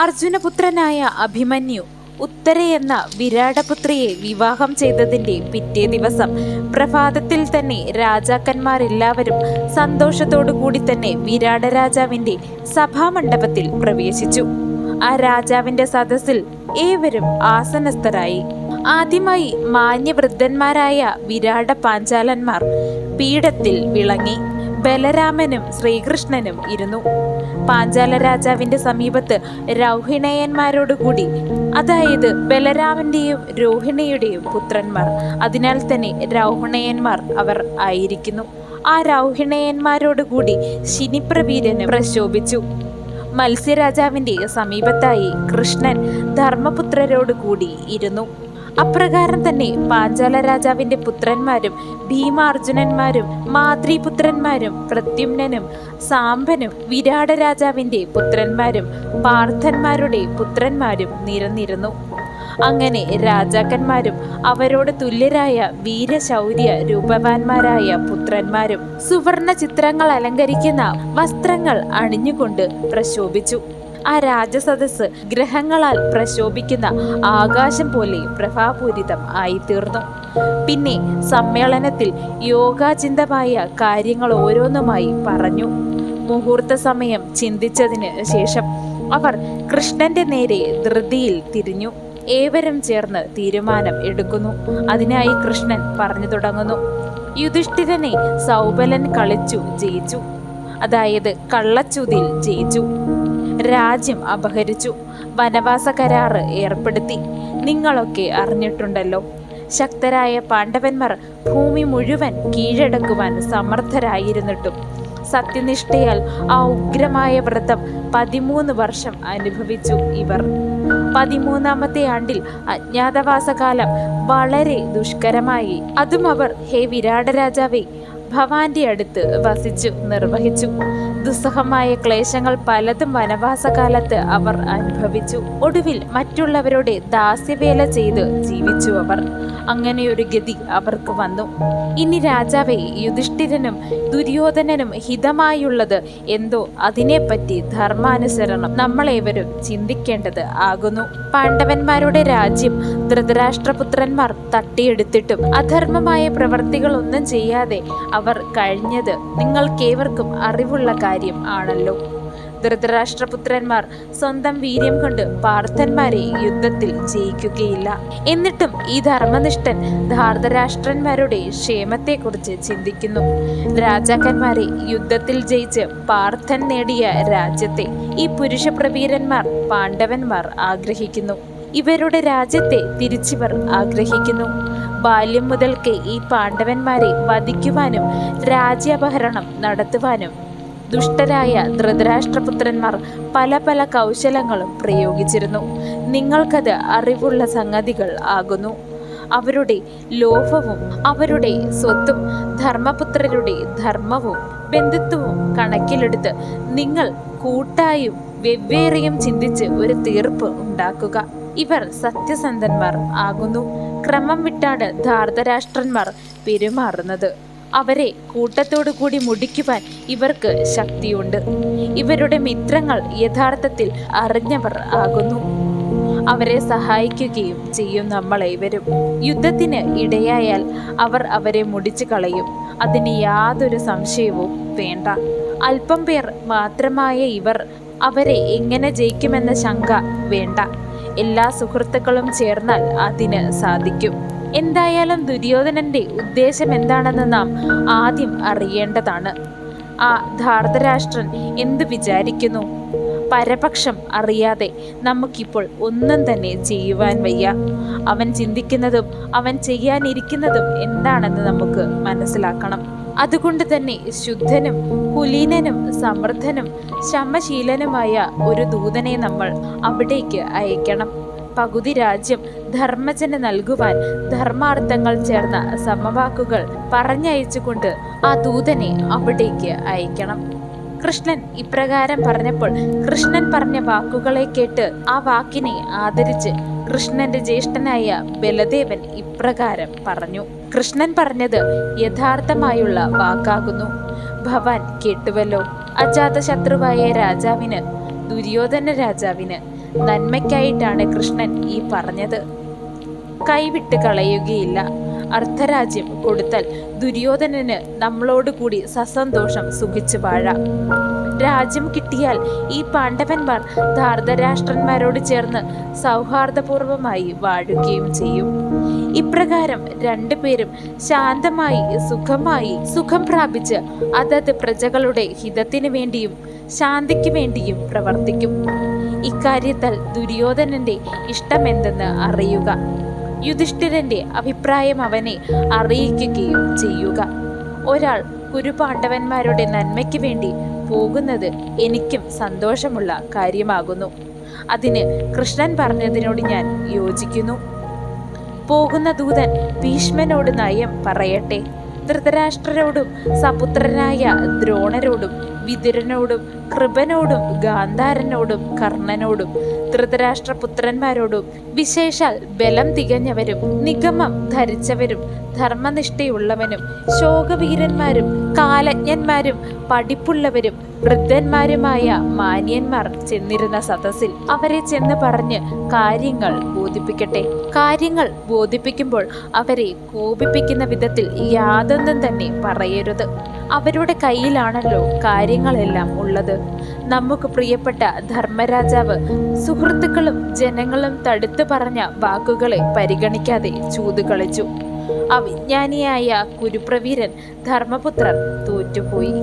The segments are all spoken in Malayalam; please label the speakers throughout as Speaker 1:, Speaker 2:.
Speaker 1: അർജുനപുത്രനായ അഭിമന്യു ഉത്തര എന്ന വിരാടപുത്രിയെ വിവാഹം ചെയ്തതിന്റെ പിറ്റേ ദിവസം പ്രഭാതത്തിൽ തന്നെ രാജാക്കന്മാരെല്ലാവരും സന്തോഷത്തോടു കൂടി തന്നെ വിരാട രാജാവിന്റെ സഭാമണ്ഡപത്തിൽ പ്രവേശിച്ചു. ആ രാജാവിന്റെ സദസ്സിൽ ഏവരും ആസനസ്ഥരായി. ആദ്യമായി മാന്യവൃദ്ധന്മാരായ വിരാട പാഞ്ചാലന്മാർ പീഠത്തിൽ വിളങ്ങി. ബലരാമനും ശ്രീകൃഷ്ണനും ഇരുന്നു. പാഞ്ചാല രാജാവിന്റെ സമീപത്ത് രൗഹിണയന്മാരോടുകൂടി അതായത് ബലരാമന്റെയും രോഹിണിയുടെയും പുത്രന്മാർ അതിനാൽ തന്നെ രൗഹിണയന്മാർ അവർ ആയിരിക്കുന്നു. ആ രൗഹിണയന്മാരോടുകൂടി ശിനിപ്രവീരന് പ്രശോഭിച്ചു. മത്സ്യരാജാവിന്റെ സമീപത്തായി കൃഷ്ണൻ ധർമ്മപുത്രരോടുകൂടി ഇരുന്നു. അപ്രകാരം തന്നെ പാഞ്ചാല രാജാവിന്റെ പുത്രന്മാരും ഭീമാർജുനന്മാരും മാതൃപുത്രന്മാരും പ്രത്യുമ്നനും സാമ്പനും വിരാട രാജാവിന്റെ പുത്രന്മാരും പാർത്ഥന്മാരുടെ പുത്രന്മാരും നിരന്നിരുന്നു. അങ്ങനെ രാജാക്കന്മാരും അവരോട് തുല്യരായ വീരശൗര്യ രൂപവാന്മാരായ പുത്രന്മാരും സുവർണ ചിത്രങ്ങൾ അലങ്കരിക്കുന്ന വസ്ത്രങ്ങൾ അണിഞ്ഞുകൊണ്ട് പ്രശോഭിച്ചു. ആ രാജസദസ് ഗ്രഹങ്ങളാൽ പ്രശോഭിക്കുന്ന ആകാശം പോലെ പ്രഭാപൂരിതം ആയിത്തീർന്നു. പിന്നെ സമ്മേളനത്തിൽ യോഗാചിന്തമായ കാര്യങ്ങൾ ഓരോന്നുമായി പറഞ്ഞു. മുഹൂർത്ത സമയം ചിന്തിച്ചതിന് ശേഷം അവർ കൃഷ്ണന്റെ നേരെ ധൃതിയിൽ തിരിഞ്ഞു. ഏവരും ചേർന്ന് തീരുമാനം എടുക്കുന്നു. അതിനായി കൃഷ്ണൻ പറഞ്ഞു തുടങ്ങുന്നു. യുധിഷ്ഠിരനെ സൗബലൻ കളിച്ചു ജയിച്ചു. അതായത് കള്ളച്ചുതിൽ ജയിച്ചു. രാജ്യം അപഹരിച്ചു. വനവാസ കരാറ് ഏർപ്പെടുത്തി. നിങ്ങളൊക്കെ അറിഞ്ഞിട്ടുണ്ടല്ലോ. ശക്തരായ പാണ്ഡവന്മാർ ഭൂമി മുഴുവൻ കീഴടക്കുവാൻ സമർത്ഥരായിരുന്നിട്ടും. സത്യനിഷ്ഠയാൽ ആ ഉഗ്രമായ വ്രതം പതിമൂന്ന് വർഷം അനുഭവിച്ചു ഇവർ. പതിമൂന്നാമത്തെ ആണ്ടിൽ അജ്ഞാതവാസകാലം വളരെ ദുഷ്കരമായി. അതും അവർ ഹേ വിരാട രാജാവേ ഭവാന്റെ അടുത്ത് വസിച്ചു നിർവഹിച്ചു. ദുസ്സഹമായ ക്ലേശങ്ങൾ പലതും വനവാസകാലത്ത് അവർ അനുഭവിച്ചു. ഒടുവിൽ മറ്റുള്ളവരുടെ ദാസ്യവേല ചെയ്ത് ജീവിച്ചു അവർ. അങ്ങനെയൊരു ഗതി അവർക്ക് വന്നു. ഇനി രാജാവെ യുധിഷ്ഠിരനും ദുര്യോധനനും ഹിതമായുള്ളത് എന്തോ അതിനെപ്പറ്റി ധർമാനുസരണം നമ്മളേവരും ചിന്തിക്കേണ്ടത് ആകുന്നു. പാണ്ഡവന്മാരുടെ രാജ്യം ധൃതരാഷ്ട്രപുത്രന്മാർ തട്ടിയെടുത്തിട്ടും അധർമ്മമായ പ്രവർത്തികളൊന്നും ചെയ്യാതെ അവർ കഴിഞ്ഞത് നിങ്ങൾക്കേവർക്കും അറിവുള്ള കാര്യം ആണല്ലോ. ധൃതരാഷ്ട്രപുത്രന്മാർ സ്വന്തം വീര്യം കൊണ്ട് പാർത്ഥന്മാരെ യുദ്ധത്തിൽ ജയിക്കുകയില്ല. എന്നിട്ടും ഈ ധർമ്മനിഷ്ഠൻ ധാർതരാഷ്ട്രന്മാരുടെ ക്ഷേമത്തെക്കുറിച്ച് ചിന്തിക്കുന്നു. രാജാക്കന്മാരെ യുദ്ധത്തിൽ ജയിച്ച് പാർത്ഥൻ നേടിയ രാജ്യത്തെ ഈ പുരുഷപ്രവീരന്മാർ പാണ്ഡവന്മാർ ആഗ്രഹിക്കുന്നു. ഇവരുടെ രാജ്യത്തെ തിരിച്ചിവർ ആഗ്രഹിക്കുന്നു. ബാല്യം മുതൽക്കേ ഈ പാണ്ഡവന്മാരെ വധിക്കുവാനും രാജ്യാപഹരണം നടത്തുവാനും ദുഷ്ടരായ ധൃതരാഷ്ട്രപുത്രന്മാർ പല പല കൗശലങ്ങളും പ്രയോഗിച്ചിരുന്നു. നിങ്ങൾക്കത് അറിവുള്ള സംഗതികൾ ആകുന്നു. അവരുടെ ലോഭവും അവരുടെ സ്വത്തും ധർമ്മപുത്രരുടെ ധർമ്മവും ബന്ധുത്വവും കണക്കിലെടുത്ത് നിങ്ങൾ കൂട്ടായും വെവ്വേറെയും ചിന്തിച്ച് ഒരു തീർപ്പ് ഉണ്ടാക്കുക. ഇവർ സത്യസന്ധന്മാർ ആകുന്നു. ക്രമം വിട്ടാണ് ധാർതരാഷ്ട്രന്മാർ പെരുമാറുന്നത്. അവരെ കൂട്ടത്തോടു കൂടി മുടിക്കുവാൻ ഇവർക്ക് ശക്തിയുണ്ട്. ഇവരുടെ മിത്രങ്ങൾ യഥാർത്ഥത്തിൽ അറിഞ്ഞവർ ആകുന്നു. അവരെ സഹായിക്കുകയും ചെയ്യും നമ്മളേവരും യുദ്ധത്തിന് ഇടയായാൽ അവർ അവരെ മുടിച്ചു കളയും. അതിന് യാതൊരു സംശയവും വേണ്ട. അല്പം പേർ മാത്രമായ ഇവർ അവരെ എങ്ങനെ ജയിക്കുമെന്ന ശങ്ക വേണ്ട. എല്ലാ സുഹൃത്തുക്കളും ചേർന്നാൽ അതിന് സാധിക്കും. എന്തായാലും ദുര്യോധനന്റെ ഉദ്ദേശം എന്താണെന്ന് നാം ആദ്യം അറിയേണ്ടതാണ്. ആ ധാർതരാഷ്ട്രൻ എന്ത് വിചാരിക്കുന്നു? പരപക്ഷം അറിയാതെ നമുക്കിപ്പോൾ ഒന്നും തന്നെ ചെയ്യുവാൻ വയ്യ. അവൻ ചിന്തിക്കുന്നതും അവൻ ചെയ്യാനിരിക്കുന്നതും എന്താണെന്ന് നമുക്ക് മനസ്സിലാക്കണം. അതുകൊണ്ട് തന്നെ ശുദ്ധനും കുലീനനും സമൃദ്ധനും ശമശീലനുമായ ഒരു ദൂതനെ നമ്മൾ അവിടേക്ക് അയക്കണം. പകുതി രാജ്യം ധർമ്മജന് നൽകുവാൻ ധർമാർത്ഥങ്ങൾ ചേർന്ന സമവാക്കുകൾ പറഞ്ഞയച്ചുകൊണ്ട് ആ ദൂതനെ അവിടേക്ക് അയക്കണം. കൃഷ്ണൻ ഇപ്രകാരം പറഞ്ഞപ്പോൾ കൃഷ്ണൻ പറഞ്ഞ വാക്കുകളെ കേട്ട് ആ വാക്കിനെ ആദരിച്ച് കൃഷ്ണന്റെ ജ്യേഷ്ഠനായ ബലദേവൻ ഇപ്രകാരം പറഞ്ഞു. കൃഷ്ണൻ പറഞ്ഞത് യഥാർത്ഥമായുള്ള വാക്കാകുന്നു. ഭവാൻ കേട്ടുവല്ലോ. അജാതശത്രുവായ രാജാവിന് ദുര്യോധന രാജാവിന് നന്മയ്ക്കായിട്ടാണ് കൃഷ്ണൻ ഈ പറഞ്ഞത്. കൈവിട്ട് കളയുകയില്ല. അർദ്ധരാജ്യം കൊടുത്താൽ ദുര്യോധനന് നമ്മളോട് കൂടി സസന്തോഷം സുഖിച്ചു വാഴാം. രാജ്യം കിട്ടിയാൽ ഈ പാണ്ഡവന്മാർ ധാർതരാഷ്ട്രന്മാരോട് ചേർന്ന് സൗഹാർദ്ദപൂർവമായി വാഴുകയും ചെയ്യും. ഇപ്രകാരം രണ്ടുപേരും ശാന്തമായി സുഖമായി സുഖം പ്രാപിച്ച് അതത് പ്രജകളുടെ ഹിതത്തിനു വേണ്ടിയും ശാന്തിക്ക് വേണ്ടിയും പ്രവർത്തിക്കും. ഇക്കാര്യത്താൽ ദുര്യോധനന്റെ ഇഷ്ടമെന്തെന്ന് അറിയുക. യുധിഷ്ഠിരന്റെ അഭിപ്രായം അവനെ അറിയിക്കുകയും ചെയ്യുക. ഒരാൾ കുരുപാണ്ഡവന്മാരുടെ നന്മയ്ക്ക് വേണ്ടി പോകുന്നത് എനിക്കും സന്തോഷമുള്ള കാര്യമാകുന്നു. അതിന് കൃഷ്ണൻ പറഞ്ഞതിനോട് ഞാൻ യോജിക്കുന്നു. പോകുന്ന ദൂതൻ ഭീഷ്മനോട് നയം പറയട്ടെ. ധൃതരാഷ്ട്രരോടും സപുത്രനായ ദ്രോണരോടും വിതുരനോടും കൃപനോടും ഗാന്ധാരനോടും കർണനോടും ധൃതരാഷ്ട്രപുത്രന്മാരോടും വിശേഷാൽ ബലം തികഞ്ഞവരും നിഗമം ധരിച്ചവരും ധർമ്മനിഷ്ഠയുള്ളവനും ശോകവീരന്മാരും കാലജ്ഞന്മാരും പഠിപ്പുള്ളവരും വൃദ്ധന്മാരുമായ മാന്യന്മാർ ചെന്നിരുന്ന സദസ്സിൽ അവരെ ചെന്ന് പറഞ്ഞ് കാര്യങ്ങൾ ബോധിപ്പിക്കട്ടെ. കാര്യങ്ങൾ ബോധിപ്പിക്കുമ്പോൾ അവരെ കോപിപ്പിക്കുന്ന വിധത്തിൽ യാതൊന്നും തന്നെ പറയരുത്. അവരുടെ കയ്യിലാണല്ലോ കാര്യങ്ങളെല്ലാം ഉള്ളത്. നമുക്ക് പ്രിയപ്പെട്ട ധർമ്മരാജാവ് സുഹൃത്തുക്കളും ജനങ്ങളും തടുത്തു പറഞ്ഞ വാക്കുകളെ പരിഗണിക്കാതെ ചൂതുകളിച്ചു. അവിജ്ഞാനിയായ കുരുപ്രവീരൻ ധർമ്മപുത്രർ തോറ്റുപോയി.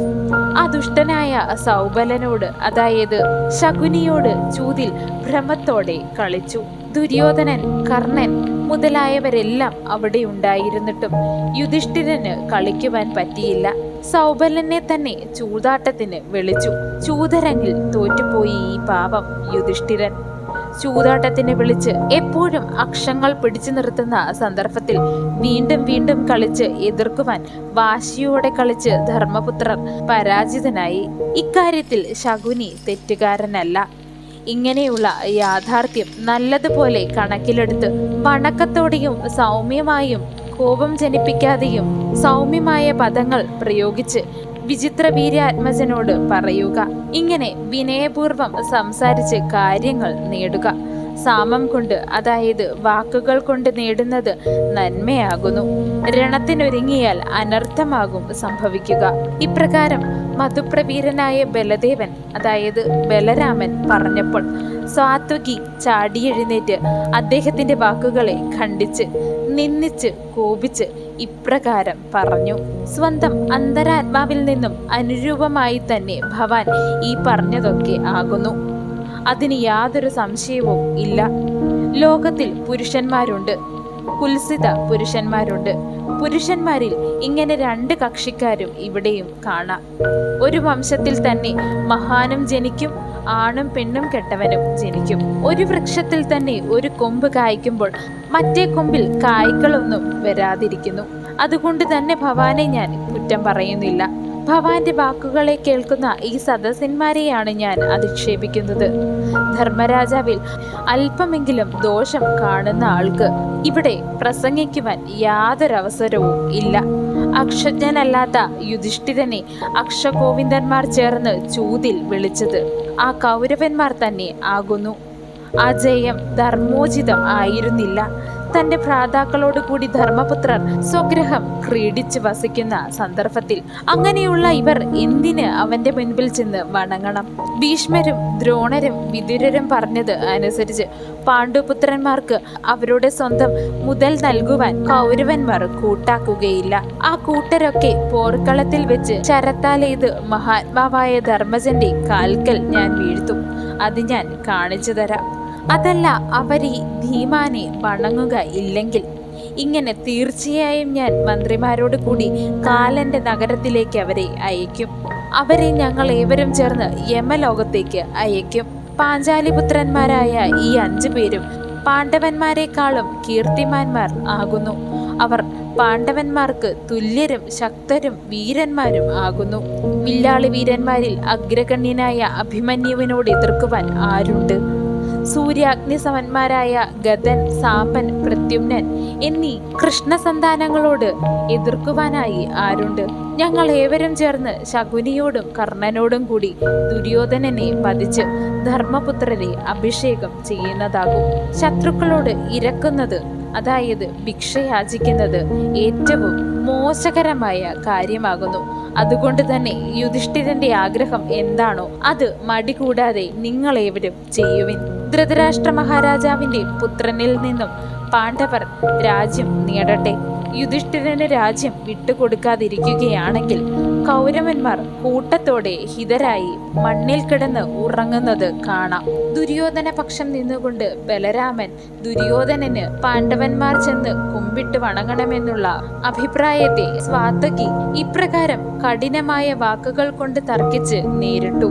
Speaker 1: ആ ദുഷ്ടനായ സൗബലനോട് അതായത് ശകുനിയോട് ചൂതിൽ ഭ്രമത്തോടെ കളിച്ചു. ദുര്യോധനൻ കർണൻ മുതലായവരെല്ലാം അവിടെ ഉണ്ടായിരുന്നിട്ടും യുധിഷ്ഠിരന് കളിക്കുവാൻ പറ്റിയില്ല. സൗബലനെ തന്നെ ചൂതാട്ടത്തിന് വിളിച്ചു. ചൂതരങ്ങിൽ തോറ്റുപോയി ഈ പാപം യുധിഷ്ഠിരൻ. ചൂതാട്ടത്തിന് വിളിച്ച് എപ്പോഴും അക്ഷങ്ങൾ പിടിച്ചു നിർത്തുന്ന സന്ദർഭത്തിൽ വീണ്ടും വീണ്ടും കളിച്ച് എതിർക്കുവാൻ വാശിയോടെ കളിച്ച് ധർമ്മപുത്രർ പരാജിതനായി. ഇക്കാര്യത്തിൽ ശകുനി തെറ്റുകാരനല്ല. ഇങ്ങനെയുള്ള യാഥാർത്ഥ്യം നല്ലതുപോലെ കണക്കിലെടുത്ത് വണക്കത്തോടെയും സൗമ്യമായും കോപം ജനിപ്പിക്കാതെയും സൗമ്യമായ പദങ്ങൾ പ്രയോഗിച്ച് വിചിത്ര വീര്യാത്മജനോട് പറയുക. ഇങ്ങനെ വിനയപൂർവം സംസാരിച്ച് കാര്യങ്ങൾ നേടുക. സാമം കൊണ്ട് അതായത് വാക്കുകൾ കൊണ്ട് നേടുന്നത് നന്മയാകുന്നു. രണത്തിനൊരുങ്ങിയാൽ അനർത്ഥമാകും സംഭവിക്കുക. ഇപ്രകാരം മധുപ്രവീരനായ ബലദേവൻ അതായത് ബലരാമൻ പറഞ്ഞപ്പോൾ സ്വാത്വകി ചാടിയെഴുന്നേറ്റ് അദ്ദേഹത്തിന്റെ വാക്കുകളെ ഖണ്ഡിച്ച് നിന്നിച്ച് കോപിച്ച് ഇപ്രകാരം പറഞ്ഞു. സ്വന്തം അന്തരാത്മാവിൽ നിന്നും അനുരൂപമായി തന്നെ ഭവാൻ ഈ പറഞ്ഞതൊക്കെ ആകുന്നു. അതിന് യാതൊരു സംശയവും ഇല്ല. ലോകത്തിൽ പുരുഷന്മാരുണ്ട്. കുൽസിത പുരുഷന്മാരുണ്ട്. പുരുഷന്മാരിൽ ഇങ്ങനെ രണ്ട് കക്ഷിക്കാരും ഇവിടെയും കാണാം. ഒരു വംശത്തിൽ തന്നെ മഹാനും ജനിക്കും ആണും പെണ്ണും കെട്ടവനും ജനിക്കും. ഒരു വൃക്ഷത്തിൽ തന്നെ ഒരു കൊമ്പ് കായ്ക്കുമ്പോൾ മറ്റേ കൊമ്പിൽ കായ്കളൊന്നും വരാതിരിക്കുന്നു. അതുകൊണ്ട് തന്നെ ഭവാനെ ഞാൻ കുറ്റം പറയുന്നില്ല. ഭവാന്റെ വാക്കുകളെ കേൾക്കുന്ന ഈ സദസ്യന്മാരെയാണ് ഞാൻ അധിക്ഷേപിക്കുന്നത്. ധർമ്മരാജാവിൽ അല്പമെങ്കിലും ദോഷം കാണുന്ന ആൾക്ക് ഇവിടെ പ്രസംഗിക്കുവാൻ യാതൊരവസരവും ഇല്ല. അക്ഷജ്ഞനല്ലാത്ത യുധിഷ്ഠിരനെ അക്ഷഗോവിന്ദന്മാർ ചേർന്ന് ചൂതിൽ വിളിച്ചത് ആ കൗരവന്മാർ തന്നെ ആകുന്നു. ആ ജയം ധർമ്മോചിതം ആയിരുന്നില്ല. തന്റെ ഭ്രാതാക്കളോട് കൂടി ധർമ്മപുത്രർ സ്വഗ്രഹം ക്രീഡിച്ച് വസിക്കുന്ന സന്ദർഭത്തിൽ അങ്ങനെയുള്ള ഇവർ എന്തിന് അവന്റെ മുൻപിൽ ചെന്ന് വണങ്ങണം? ഭീഷ്മരും ദ്രോണരും വിദുരരും പറഞ്ഞത് അനുസരിച്ച് പാണ്ഡുപുത്രന്മാർക്ക് അവരുടെ സ്വന്തം മുതൽ നൽകുവാൻ കൗരവന്മാർ കൂട്ടാക്കുകയില്ല. ആ കൂട്ടരൊക്കെ പോർക്കളത്തിൽ വെച്ച് ചരത്താലേത് മഹാത്മാവായ ധർമ്മജന്റെ കാൽക്കൽ ഞാൻ വീഴ്ത്തും. അത് ഞാൻ കാണിച്ചു തരാം. അതല്ല അവരി ധീമാനെ വണങ്ങുക ഇല്ലെങ്കിൽ. ഇങ്ങനെ തീർച്ചയായും ഞാൻ മന്ത്രിമാരോട് കൂടി കാലന്റെ നഗരത്തിലേക്ക് അവരെ അയക്കും. അവരെ ഞങ്ങൾ ഏവരും ചേർന്ന് യമലോകത്തേക്ക് അയക്കും. പാഞ്ചാലിപുത്രന്മാരായ ഈ അഞ്ചു പേരും പാണ്ഡവന്മാരെക്കാളും കീർത്തിമാന്മാർ ആകുന്നു. അവർ പാണ്ഡവന്മാർക്ക് തുല്യരും ശക്തരും വീരന്മാരും ആകുന്നു. വില്ലാളി വീരന്മാരിൽ അഗ്രഗണ്യനായ അഭിമന്യുവിനോട് എതിർക്കുവാൻ ആരുണ്ട്? സൂര്യാഗ്നിസമന്മാരായ ഗതൻ സാപൻ പ്രത്യുമ്നൻ എന്നീ കൃഷ്ണസന്താനങ്ങളോട് എതിർക്കുവാനായി ആരുണ്ട്? ഞങ്ങൾ ഏവരും ചേർന്ന് ശകുനിയോടും കർണനോടും കൂടി ദുര്യോധനനെ വധിച്ച് ധർമ്മപുത്രരെ അഭിഷേകം ചെയ്യുന്നതാകും. ശത്രുക്കളോട് ഇരക്കുന്നത് അതായത് ഭിക്ഷയാചിക്കുന്നത് ഏറ്റവും മോശകരമായ കാര്യമാകുന്നു. അതുകൊണ്ട് തന്നെ യുധിഷ്ഠിരന്റെ ആഗ്രഹം എന്താണോ അത് മടികൂടാതെ നിങ്ങളേവരും ചെയ്യുവിൻ. ധൃതരാഷ്ട്ര മഹാരാജാവിന്റെ പുത്രനിൽ നിന്നും പാണ്ഡവർ രാജ്യം നേടട്ടെ. യുധിഷ്ഠിരന് രാജ്യം വിട്ടുകൊടുക്കാതിരിക്കുകയാണെങ്കിൽ കൗരവന്മാർ കൂട്ടത്തോടെ ഹിതരായി മണ്ണിൽ കിടന്ന് ഉറങ്ങുന്നത് കാണാം. ദുര്യോധന പക്ഷം നിന്നുകൊണ്ട് ബലരാമൻ ദുര്യോധനന് പാണ്ഡവന്മാർ ചെന്ന് കുമ്പിട്ട് വണങ്ങണമെന്നുള്ള അഭിപ്രായത്തെ സ്വാതകി ഇപ്രകാരം കഠിനമായ വാക്കുകൾ കൊണ്ട് തർക്കിച്ച് നേരിട്ടു.